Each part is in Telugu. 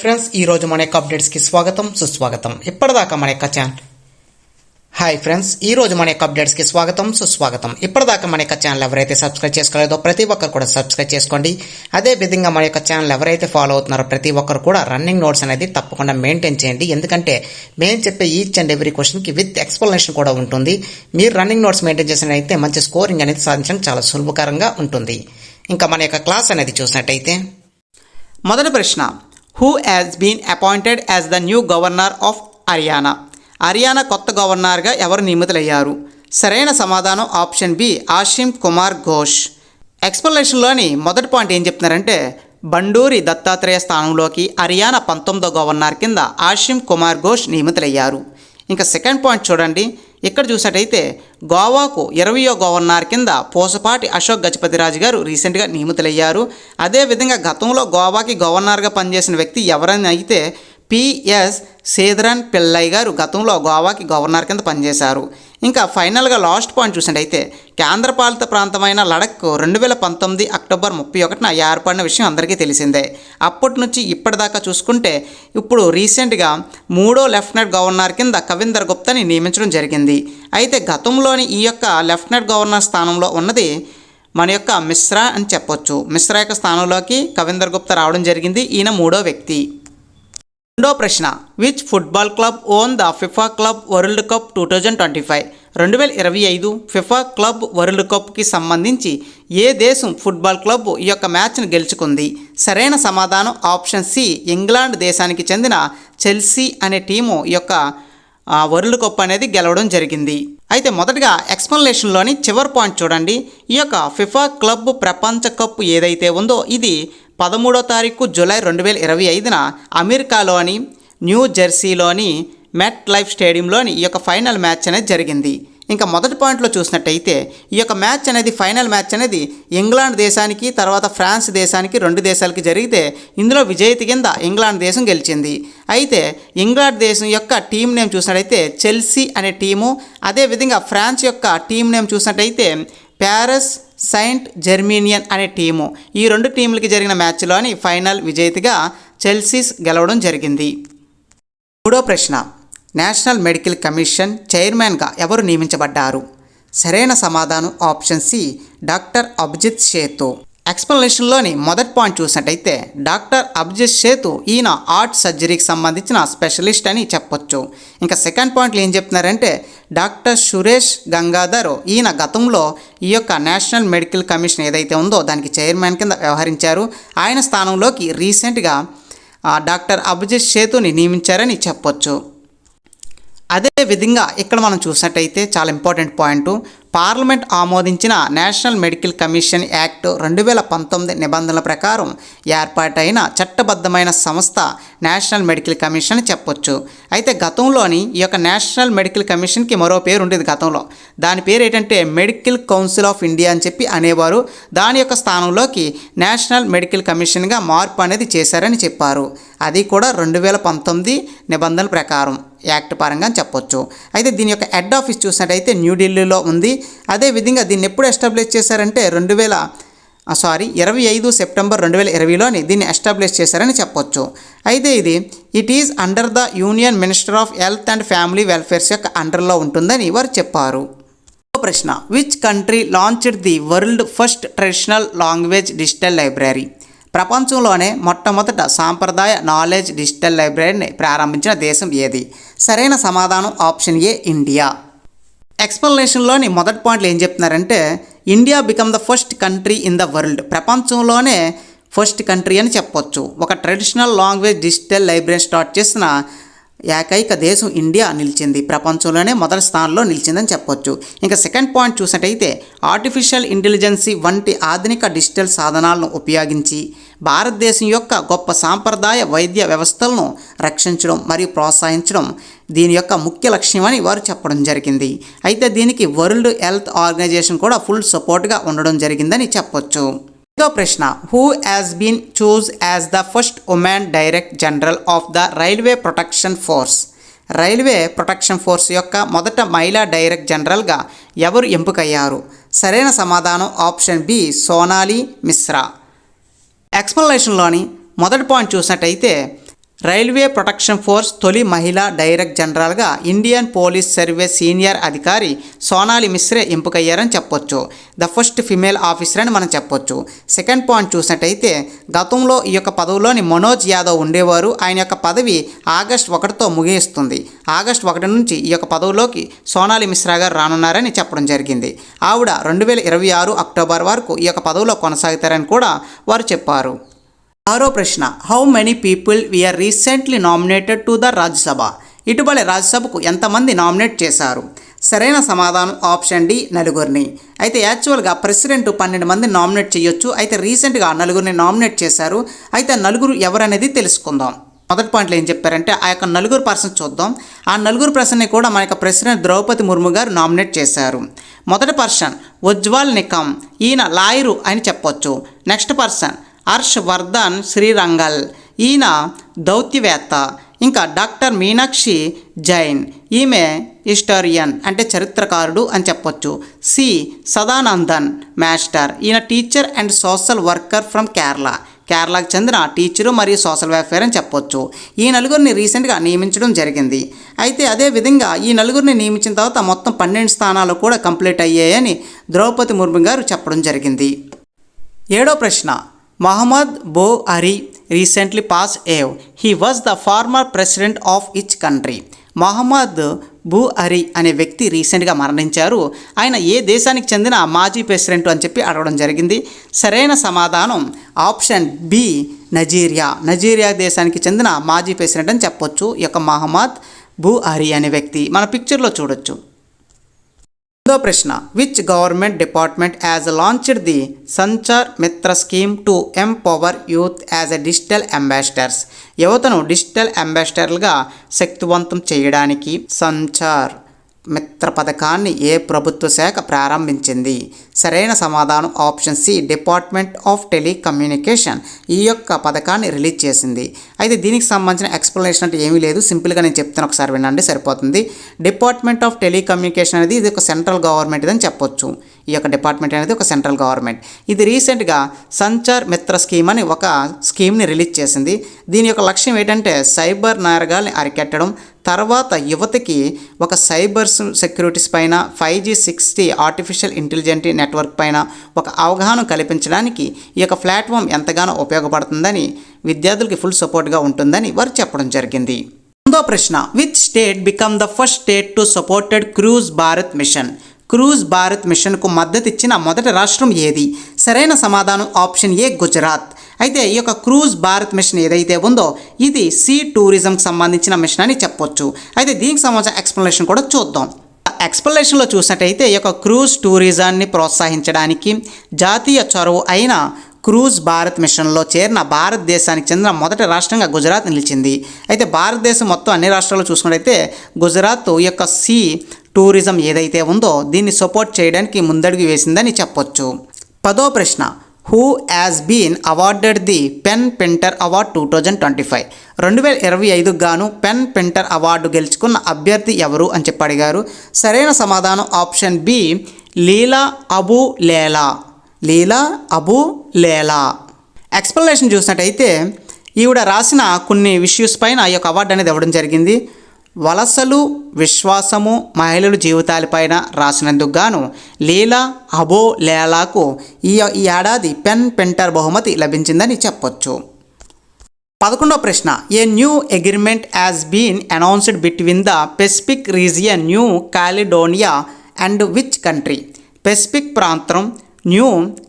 ఫ్రెండ్స్ ఈ రోజు మన యొక్క అప్డేట్స్కి స్వాగతం సుస్వాగతం. ఇప్పటిదాకా మన యొక్క ఛానల్ హాయ్ ఫ్రెండ్స్ ఈ రోజు మన యొక్క అప్డేట్స్కి స్వాగతం సుస్వాగతం. ఇప్పటిదాకా మన యొక్క ఛానల్ ఎవరైతే సబ్స్క్రైబ్ చేసుకోలేదో ప్రతి ఒక్కరు కూడా సబ్స్క్రైబ్ చేసుకోండి. అదే విధంగా మన యొక్క ఛానల్ ఎవరైతే ఫాలో అవుతున్నారో ప్రతి ఒక్కరు కూడా రన్నింగ్ నోట్స్ అనేది తప్పకుండా మెయింటైన్ చేయండి. ఎందుకంటే మేము చెప్పే ఈచ్ అండ్ ఎవ్రీ క్వశ్చన్కి విత్ ఎక్స్ప్లెనేషన్ కూడా ఉంటుంది. మీరు రన్నింగ్ నోట్స్ మెయింటైన్ చేసినట్టయితే మంచి స్కోరింగ్ అనేది సాధించడం చాలా సులభకరంగా ఉంటుంది. ఇంకా మన యొక్క క్లాస్ అనేది చూసినట్టయితే మొదటి ప్రశ్న who has been appointed as the new governor of Haryana Haryana కొత్త గవర్నర్గా ఎవరు నియమితులయ్యారు? సరైన సమాధానం ఆప్షన్ బి ఆషిమ్ కుమార్ ఘోష్. ఎక్స్ప్లెనేషన్లోని మొదటి పాయింట్ ఏం చెప్తున్నారంటే బండూరి దత్తాత్రేయ స్థానంలోకి హర్యానా పంతొమ్మిదో గవర్నర్ కింద ఆషిమ్ కుమార్ ఘోష్ నియమితులయ్యారు. ఇంకా సెకండ్ పాయింట్ చూడండి. ఇక్కడ చూసినట్టయితే గోవాకు ఇరవయో గవర్నర్ కింద పోసపాటి అశోక్ గజపతిరాజు గారు రీసెంట్గా నియమితులయ్యారు. అదేవిధంగా గతంలో గోవాకి గవర్నర్గా పనిచేసిన వ్యక్తి ఎవరైనా అయితే పిఎస్ సేదరన్ పిల్లయ్య గారు గతంలో గోవాకి గవర్నర్ కింద పనిచేశారు. ఇంకా ఫైనల్గా లాస్ట్ పాయింట్ చూసినట్టయితే కేంద్రపాలిత ప్రాంతమైన లడక్ రెండు వేల పంతొమ్మిది అక్టోబర్ ముప్పై ఒకటిన ఏర్పడిన విషయం అందరికీ తెలిసిందే. అప్పటి నుంచి ఇప్పటిదాకా చూసుకుంటే ఇప్పుడు రీసెంట్గా మూడో లెఫ్టినెంట్ గవర్నర్ కింద కవిందర్ గుప్తాని నియమించడం జరిగింది. అయితే గతంలోని ఈ యొక్క లెఫ్టినెంట్ గవర్నర్ స్థానంలో ఉన్నది మన యొక్క మిశ్రా అని చెప్పొచ్చు. మిశ్రా యొక్క స్థానంలోకి కవిందర్ గుప్తా రావడం జరిగింది. ఈయన మూడో వ్యక్తి. రెండో ప్రశ్న which football club won the FIFA club world cup two thousand twenty five రెండు వేల ఇరవై ఐదు ఫిఫా క్లబ్ వరల్డ్ కప్కి సంబంధించి ఏ దేశం ఫుట్బాల్ క్లబ్ ఈ యొక్క మ్యాచ్ను గెలుచుకుంది? సరైన సమాధానం ఆప్షన్ సి ఇంగ్లాండ్ దేశానికి చెందిన చెల్సీ అనే టీము ఈ యొక్క వరల్డ్ కప్ అనేది గెలవడం జరిగింది. అయితే మొదటగా ఎక్స్ప్లెనేషన్లోని చివరి పాయింట్ చూడండి. ఈ యొక్క ఫిఫా క్లబ్ ప్రపంచ కప్ ఏదైతే ఉందో ఇది పదమూడో తారీఖు జూలై రెండు వేల ఇరవై ఐదున అమెరికాలోని న్యూ జెర్సీలోని మెట్ లైఫ్ స్టేడియంలోని ఈ యొక్క ఫైనల్ మ్యాచ్ అనేది జరిగింది. ఇంకా మొదటి పాయింట్లో చూసినట్టయితే ఈ యొక్క మ్యాచ్ అనేది ఫైనల్ మ్యాచ్ అనేది ఇంగ్లాండ్ దేశానికి తర్వాత ఫ్రాన్స్ దేశానికి రెండు దేశాలకి జరిగితే ఇందులో విజేత కింద ఇంగ్లాండ్ దేశం గెలిచింది. అయితే ఇంగ్లాండ్ దేశం యొక్క టీం నేమ్ చూసినట్టయితే చెల్సీ అనే టీము అదేవిధంగా ఫ్రాన్స్ యొక్క టీం నేమ్ చూసినట్టయితే ప్యారిస్ సెయింట్ జెర్మీనియన్ అనే టీము ఈ రెండు టీంలకి జరిగిన మ్యాచ్లోని ఫైనల్ విజేతగా చెల్సీస్ గెలవడం జరిగింది. మూడో ప్రశ్న. నేషనల్ మెడికల్ కమిషన్ చైర్మన్గా ఎవరు నియమించబడ్డారు? సరైన సమాధానం option C doctor Abhijit Sheth ఎక్స్ప్లెనేషన్లోని మొదటి పాయింట్ చూసినట్టయితే డాక్టర్ అబ్జిత్ సేతు ఈయన ఆర్ట్ సర్జరీకి సంబంధించిన స్పెషలిస్ట్ అని చెప్పొచ్చు. ఇంకా సెకండ్ పాయింట్లో ఏం చెప్తున్నారంటే డాక్టర్ సురేష్ గంగాధర్ ఈయన గతంలో ఈ యొక్క నేషనల్ మెడికల్ కమిషన్ ఏదైతే ఉందో దానికి చైర్మన్ కింద వ్యవహరించారు. ఆయన స్థానంలోకి రీసెంట్గా డాక్టర్ అభిజిత్ సేతుని నియమించారని చెప్పొచ్చు. అదే విధంగా ఇక్కడ మనం చూసినట్టయితే చాలా ఇంపార్టెంట్ పాయింట్ పార్లమెంట్ ఆమోదించిన నేషనల్ మెడికల్ కమిషన్ యాక్ట్ రెండు వేల పంతొమ్మిది నిబంధనల ప్రకారం ఏర్పాటైన చట్టబద్ధమైన సంస్థ నేషనల్ మెడికల్ కమిషన్ అని చెప్పొచ్చు. అయితే గతంలోని ఈ యొక్క నేషనల్ మెడికల్ కమిషన్కి మరో పేరు ఉండేది గతంలో. దాని పేరు ఏంటంటే మెడికల్ కౌన్సిల్ ఆఫ్ ఇండియా అని చెప్పి అనేవారు. దాని యొక్క స్థానంలోకి నేషనల్ మెడికల్ కమిషన్గా మార్పు అనేది చేశారని చెప్పారు. అది కూడా రెండు వేల పంతొమ్మిది నిబంధనల ప్రకారం. యాక్ట్ పరంగా చెప్పొచ్చు. అయితే దీని యొక్క హెడ్ ఆఫీస్ చూసినట్టయితే న్యూఢిల్లీలో ఉంది. అదేవిధంగా దీన్ని ఎప్పుడు ఎస్టాబ్లిష్ చేశారంటే రెండు వేల సారీ ఇరవై ఐదు సెప్టెంబర్ రెండు వేల ఇరవైలోని దీన్ని ఎస్టాబ్లిష్ చేశారని చెప్పొచ్చు. అయితే ఇది it is under the union minister of health and family welfares యొక్క అండర్లో ఉంటుందని వారు చెప్పారు. ప్రశ్న which country launched the world first traditional language digital library? ప్రపంచంలోనే మొట్టమొదట సాంప్రదాయ నాలెడ్జ్ డిజిటల్ లైబ్రరీని ప్రారంభించిన దేశం ఏది? సరైన సమాధానం ఆప్షన్ ఏ ఇండియా. ఎక్స్ప్లెనేషన్లోని మొదటి పాయింట్లు ఏం చెప్తున్నారంటే India become the first country in the world. ప్రపంచంలోనే ఫస్ట్ కంట్రీ అని చెప్పొచ్చు. ఒక traditional language digital library start చేసిన ఏకైక దేశం ఇండియా నిలిచింది. ప్రపంచంలోనే మొదటి స్థానంలో నిలిచిందని చెప్పొచ్చు. ఇంకా సెకండ్ పాయింట్ చూసినట్టయితే ఆర్టిఫిషియల్ ఇంటెలిజెన్సీ వంటి ఆధునిక డిజిటల్ సాధనాలను ఉపయోగించి భారతదేశం యొక్క గొప్ప సాంప్రదాయ వైద్య వ్యవస్థలను రక్షించడం మరియు ప్రోత్సహించడం దీని యొక్క ముఖ్య లక్ష్యమని వారు చెప్పడం జరిగింది. అయితే దీనికి వరల్డ్ హెల్త్ ఆర్గనైజేషన్ కూడా ఫుల్ సపోర్ట్గా ఉండడం జరిగిందని చెప్పొచ్చు. ప్రశ్న. Who has been chose as the first women direct general of the railway protection force railway protection force యొక్క మొదట మహిళా డైరెక్ట్ జనరల్గా ఎవరు ఎంపికయ్యారు? సరైన సమాధానం ఆప్షన్ బి సోనాలి మిశ్రా. ఎక్స్ప్లనేషన్లోని మొదటి పాయింట్ చూసినట్టయితే రైల్వే ప్రొటెక్షన్ ఫోర్స్ తొలి మహిళా డైరెక్ట్ జనరల్గా ఇండియన్ పోలీస్ సర్వీస్ సీనియర్ అధికారి సోనాలి మిశ్రే ఎంపికయ్యారని చెప్పొచ్చు. ద ఫస్ట్ ఫిమేల్ ఆఫీసర్ అని మనం చెప్పొచ్చు. సెకండ్ పాయింట్ చూసినట్టయితే గతంలో ఈ యొక్క పదవిలోని మనోజ్ యాదవ్ ఉండేవారు. ఆయన యొక్క పదవి ఆగస్ట్ ఒకటితో ముగిస్తుంది. ఆగస్ట్ ఒకటి నుంచి ఈ యొక్క పదవిలోకి సోనాలి మిశ్రా గారు రానున్నారని చెప్పడం జరిగింది. ఆవిడ రెండు వేల ఇరవై ఆరు అక్టోబర్ వరకు ఈ యొక్క పదవిలో కొనసాగుతారని కూడా వారు చెప్పారు. ఆరో ప్రశ్న how many people were recently nominated to the Rajya Sabha ఇటీవల రాజ్యసభకు ఎంతమంది నామినేట్ చేశారు? సరైన సమాధానం ఆప్షన్ డి నలుగురిని. అయితే యాక్చువల్గా ప్రెసిడెంట్ పన్నెండు మంది నామినేట్ చేయొచ్చు. అయితే రీసెంట్గా నలుగురిని నామినేట్ చేశారు. అయితే నలుగురు ఎవరనేది తెలుసుకుందాం. మొదటి పాయింట్లో ఏం చెప్పారంటే ఆ యొక్క నలుగురు పర్సన్ చూద్దాం. ఆ నలుగురు పర్సన్ని కూడా మన యొక్క ప్రెసిడెంట్ ద్రౌపది ముర్ము గారు నామినేట్ చేశారు. మొదటి పర్సన్ ఉజ్వల్ నికమ్. ఈయన లాయరు అని చెప్పొచ్చు. Next person Harsh Vardhan Shringla. ఈయన దౌత్యవేత్త. ఇంకా డాక్టర్ మీనాక్షి జైన్. ఈమె హిస్టోరియన్ అంటే చరిత్రకారుడు అని చెప్పొచ్చు. సి. సదానందన్ మాస్టర్. ఈయన teacher and social worker from Kerala. కేరళకు చెందిన టీచరు మరియు సోషల్ వెల్ఫేర్ అని చెప్పొచ్చు. ఈ నలుగురిని రీసెంట్గా నియమించడం జరిగింది. అయితే అదే విధంగా ఈ నలుగురిని నియమించిన తర్వాత మొత్తం పన్నెండు స్థానాలు కూడా కంప్లీట్ అయ్యాయని ద్రౌపది ముర్ము గారు చెప్పడం జరిగింది. ఏడో ప్రశ్న. Muhammad Buhari recently passed away he was the former president of which country Muhammad Buhari అనే వ్యక్తి రీసెంట్గా మరణించారు. ఆయన ఏ దేశానికి చెందిన మాజీ ప్రెసిడెంట్ అని చెప్పి అడగడం జరిగింది. సరైన సమాధానం ఆప్షన్ బి నజీరియా నజీరియా దేశానికి చెందిన మాజీ ప్రెసిడెంట్ అని చెప్పొచ్చు. ఈ యొక్క మహమ్మద్ బు అరి అనే వ్యక్తి. మన పిక్చర్లో చూడొచ్చు. రెండో ప్రశ్న which government department has launched the Sanchar Mitra scheme to empower youth as a digital ambassadors యువతను డిజిటల్ అంబాసిడర్లుగా శక్తివంతం చేయడానికి సంచార్ మిత్ర పథకాన్ని ఏ ప్రభుత్వ శాఖ ప్రారంభించింది? సరైన సమాధానం option C department of telecommunication ఈ యొక్క పథకాన్ని రిలీజ్ చేసింది. అయితే దీనికి సంబంధించిన ఎక్స్ప్లెనేషన్ అంటే ఏమీ లేదు. సింపుల్గా నేను చెప్తాను ఒకసారి వినండి సరిపోతుంది. డిపార్ట్మెంట్ ఆఫ్ టెలికమ్యూనికేషన్ అనేది ఇది ఒక సెంట్రల్ గవర్నమెంట్ అని చెప్పొచ్చు. ఈ యొక్క డిపార్ట్మెంట్ అనేది ఒక సెంట్రల్ గవర్నమెంట్. ఇది రీసెంట్గా సంచార్ మిత్ర స్కీమ్ అని ఒక స్కీమ్ని రిలీజ్ చేసింది. దీని యొక్క లక్ష్యం ఏంటంటే సైబర్ నేరగాల్ని అరికెట్టడం తర్వాత యువతకి ఒక సైబర్ సెక్యూరిటీస్ పైన five G sixty artificial intelligent network పైన ఒక అవగాహన కల్పించడానికి ఈ యొక్క ప్లాట్ఫామ్ ఎంతగానో ఉపయోగపడుతుందని విద్యార్థులకి ఫుల్ సపోర్ట్గా ఉంటుందని వారు చెప్పడం జరిగింది. రెండో ప్రశ్న which state become the first state to supported cruise Bharat mission cruise Bharat మిషన్కు మద్దతిచ్చిన మొదటి రాష్ట్రం ఏది? సరైన సమాధానం ఆప్షన్ ఏ గుజరాత్. అయితే ఈ యొక్క క్రూజ్ భారత్ మిషన్ ఏదైతే ఉందో ఇది సీ టూరిజంకి సంబంధించిన మిషన్ అని చెప్పొచ్చు. అయితే దీనికి సంబంధించిన ఎక్స్ప్లెనేషన్ కూడా చూద్దాం. ఎక్స్ప్లెనేషన్లో చూసినట్టయితే ఈ యొక్క క్రూజ్ టూరిజాన్ని ప్రోత్సహించడానికి జాతీయ చొరవ అయిన క్రూజ్ భారత్ మిషన్లో చేరిన భారతదేశానికి చెందిన మొదటి రాష్ట్రంగా గుజరాత్ నిలిచింది. అయితే భారతదేశం మొత్తం అన్ని రాష్ట్రాల్లో చూసుకున్నట్టయితే గుజరాత్ ఈ యొక్క సీ టూరిజం ఏదైతే ఉందో దీన్ని సపోర్ట్ చేయడానికి ముందడుగు వేసిందని చెప్పొచ్చు. పదో ప్రశ్న. Who has been awarded the PEN Pinter award two thousand twenty five. రెండు వేల ఇరవై ఐదుకు గాను పెన్ పెంటర్ అవార్డు గెలుచుకున్న అభ్యర్థి ఎవరు అని చెప్పి అడిగారు. సరైన సమాధానం option B Leila Aboulela. Leila Aboulela. Explanation చూసినట్టయితే ఈవిడ రాసిన కొన్ని ఇష్యూస్ పైన ఈ యొక్క అవార్డు అనేది ఇవ్వడం జరిగింది. వలసలు విశ్వాసము మహిళల జీవితాలపైన రాసినందుకు గాను లీలా అబో లేలాకు ఈ ఈ ఏడాది పెన్ పెంటర్ బహుమతి లభించిందని చెప్పొచ్చు. పదకొండవ ప్రశ్న. A new agreement has been announced between the Pacific region New Caledonia and which country? Pacific ప్రాంతం న్యూ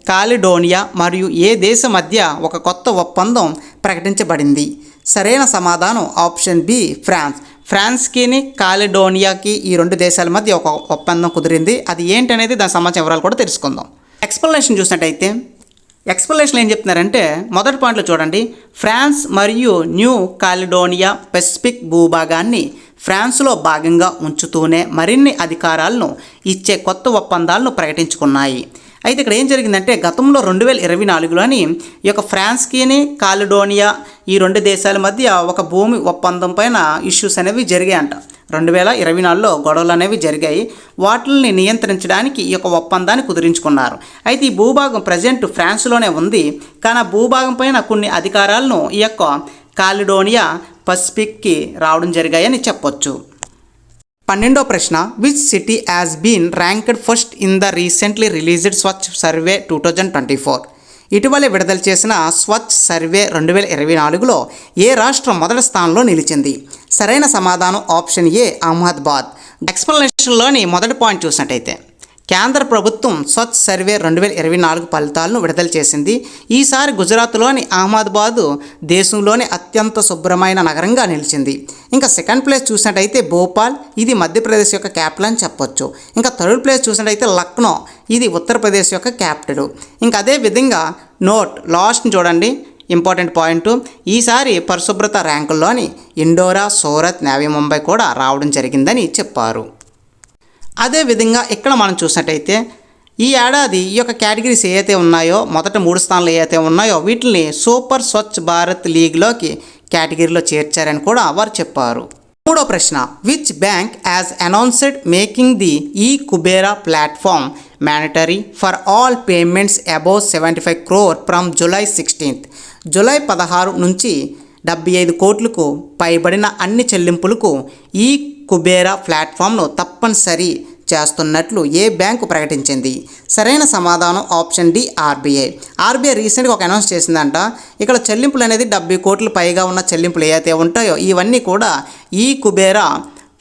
కాలిడోనియా మరియు ఏ దేశం మధ్య ఒక కొత్త ఒప్పందం ప్రకటించబడింది? సరైన సమాధానం ఆప్షన్ బి ఫ్రాన్స్. ఫ్రాన్స్కిని కాలిడోనియాకి ఈ రెండు దేశాల మధ్య ఒక ఒప్పందం కుదిరింది. అది ఏంటనేది దాని సంబంధించిన వివరాలు కూడా తెలుసుకుందాం. ఎక్స్ప్లెనేషన్ చూసినట్టయితే ఎక్స్ప్లెనేషన్ ఏం చెప్తున్నారంటే మొదటి పాయింట్లో చూడండి. ఫ్రాన్స్ మరియు న్యూ కాలిడోనియా పెసిఫిక్ భూభాగాన్ని ఫ్రాన్స్లో భాగంగా ఉంచుతూనే మరిన్ని అధికారాలను ఇచ్చే కొత్త ఒప్పందాలను ప్రకటించుకున్నాయి. అయితే ఇక్కడ ఏం జరిగిందంటే గతంలో రెండు వేల ఇరవై నాలుగులోని ఈ యొక్క ఫ్రాన్స్కిని కాలిడోనియా ఈ రెండు దేశాల మధ్య ఒక భూమి ఒప్పందం పైన ఇష్యూస్ అనేవి జరిగాయంట. రెండు వేల ఇరవై నాలుగులో గొడవలు అనేవి జరిగాయి. వాటిని నియంత్రించడానికి ఈ యొక్క ఒప్పందాన్ని కుదిరించుకున్నారు. అయితే ఈ భూభాగం ప్రజెంట్ ఫ్రాన్స్లోనే ఉంది. కానీ ఆ భూభాగం పైన కొన్ని అధికారాలను ఈ యొక్క కాలిడోనియా పసిఫిక్కి రావడం జరిగాయని చెప్పొచ్చు. పన్నెండో ప్రశ్న which city has been ranked first in the recently released Swachh survey two thousand twenty four ఇటీవలే విడుదల చేసిన స్వచ్ఛ సర్వే రెండు వేల ఇరవై నాలుగులో ఏ రాష్ట్రం మొదటి స్థానంలో నిలిచింది? సరైన సమాధానం ఆప్షన్ ఏ అహ్మదాబాద్. ఎక్స్ప్లెనేషన్లోని మొదటి పాయింట్ చూసినట్టయితే కేంద్ర ప్రభుత్వం స్వచ్ఛ సర్వే రెండు వేల ఇరవై నాలుగు ఫలితాలను విడుదల చేసింది. ఈసారి గుజరాత్లోని అహ్మదాబాదు దేశంలోనే అత్యంత శుభ్రమైన నగరంగా నిలిచింది. ఇంకా సెకండ్ ప్లేస్ చూసినట్టయితే భోపాల్ ఇది మధ్యప్రదేశ్ యొక్క క్యాపిటల్ అని చెప్పొచ్చు. ఇంకా థర్డ్ ప్లేస్ చూసినట్టయితే లక్నో ఇది ఉత్తరప్రదేశ్ యొక్క క్యాపిటల్. ఇంకా అదే విధంగా నోట్ లాస్ట్ని చూడండి. ఇంపార్టెంట్ పాయింట్ ఈసారి పరిశుభ్రత ర్యాంకుల్లోని ఇండోరా సూరత్ నేవీ ముంబై కూడా రావడం జరిగిందని చెప్పారు. అదేవిధంగా ఇక్కడ మనం చూసినట్టయితే ఈ ఏడాది ఈ యొక్క కేటగిరీస్ ఏవైతే ఉన్నాయో మొదట మూడు స్థానాలు ఏవైతే ఉన్నాయో వీటిని సూపర్ స్వచ్ఛ భారత్ లీగ్లోకి కేటగిరీలో చేర్చారని కూడా వారు చెప్పారు. మూడో ప్రశ్న which bank has announced making the e Kubera platform monetary for all payments above seventy five crore from July sixteenth July పదహారు నుంచి డెబ్బై ఐదు కోట్లకు పైబడిన అన్ని చెల్లింపులకు ఈ కుబేరా ప్లాట్ఫామ్ను తప్పనిసరి చేస్తున్నట్లు ఏ బ్యాంకు ప్రకటించింది? సరైన సమాధానం ఆప్షన్ డి ఆర్బీఐ. ఆర్బీఐ రీసెంట్గా ఒక అనౌన్స్ చేసిందంట ఇక్కడ చెల్లింపులు అనేది డెబ్బై కోట్లు పైగా ఉన్న చెల్లింపులు ఏవైతే ఉంటాయో ఇవన్నీ కూడా ఈ కుబేరా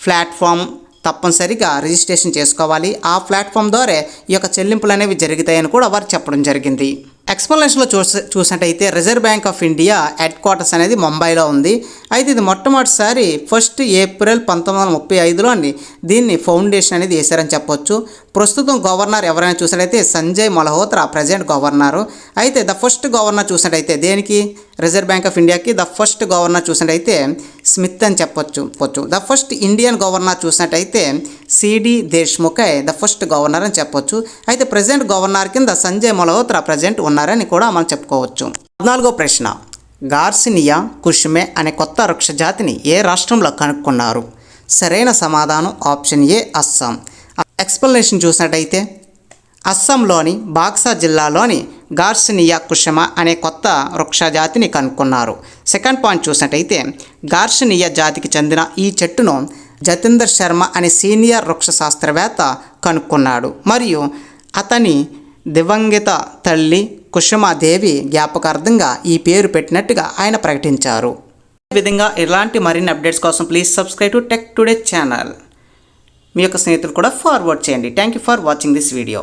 ప్లాట్ఫామ్ తప్పనిసరిగా రిజిస్ట్రేషన్ చేసుకోవాలి. ఆ ప్లాట్ఫామ్ ద్వారా ఈ యొక్క చెల్లింపులు అనేవి జరుగుతాయని కూడా వారు చెప్పడం జరిగింది. ఎక్స్ప్లెనేషన్లో చూసి చూసినట్టయితే Reserve Bank of India headquarters అనేది ముంబైలో ఉంది. అయితే ఇది మొట్టమొదటిసారి ఫస్ట్ ఏప్రిల్ పంతొమ్మిది వందల ముప్పై ఐదులోని దీన్ని ఫౌండేషన్ అనేది వేశారని చెప్పొచ్చు. ప్రస్తుతం గవర్నర్ ఎవరైనా చూసినట్టయితే సంజయ్ మల్హోత్రా ప్రజెంట్ గవర్నరు. అయితే ద ఫస్ట్ గవర్నర్ చూసినట్టయితే దేనికి? రిజర్వ్ బ్యాంక్ ఆఫ్ ఇండియాకి ద ఫస్ట్ గవర్నర్ చూసినట్టయితే స్మిత్ అని చెప్పొచ్చు. చెప్పొచ్చు the first Indian governor C D CD దేశ్ముఖే ద ఫస్ట్ గవర్నర్ అని చెప్పొచ్చు. అయితే ప్రజెంట్ గవర్నర్ కింద సంజయ్ మల్హోత్రా ప్రజెంట్ ఉన్నారని కూడా మనం చెప్పుకోవచ్చు. పద్నాలుగో ప్రశ్న. గార్సినియా కుష్మే అనే కొత్త వృక్ష జాతిని ఏ రాష్ట్రంలో కనుక్కున్నారు? సరైన సమాధానం ఆప్షన్ ఏ అస్సాం. ఎక్స్ప్లెనేషన్ చూసినట్టయితే అస్సాంలోని బాక్సా జిల్లాలోని గార్సినియా కుషమ అనే కొత్త వృక్ష జాతిని కనుక్కున్నారు. సెకండ్ పాయింట్ చూసినట్టయితే గార్సినియా జాతికి చెందిన ఈ చెట్టును జతీందర్ శర్మ అనే సీనియర్ వృక్ష శాస్త్రవేత్త కనుక్కున్నాడు. మరియు అతని దివంగత తల్లి కుషమాదేవి జ్ఞాపకార్థంగా ఈ పేరు పెట్టినట్టుగా ఆయన ప్రకటించారు. విధంగా ఇలాంటి మరిన్ని అప్డేట్స్ కోసం please subscribe to Tech Today channel మీ యొక్క స్నేహితులు కూడా ఫార్వర్డ్ చేయండి. Thank you for watching this video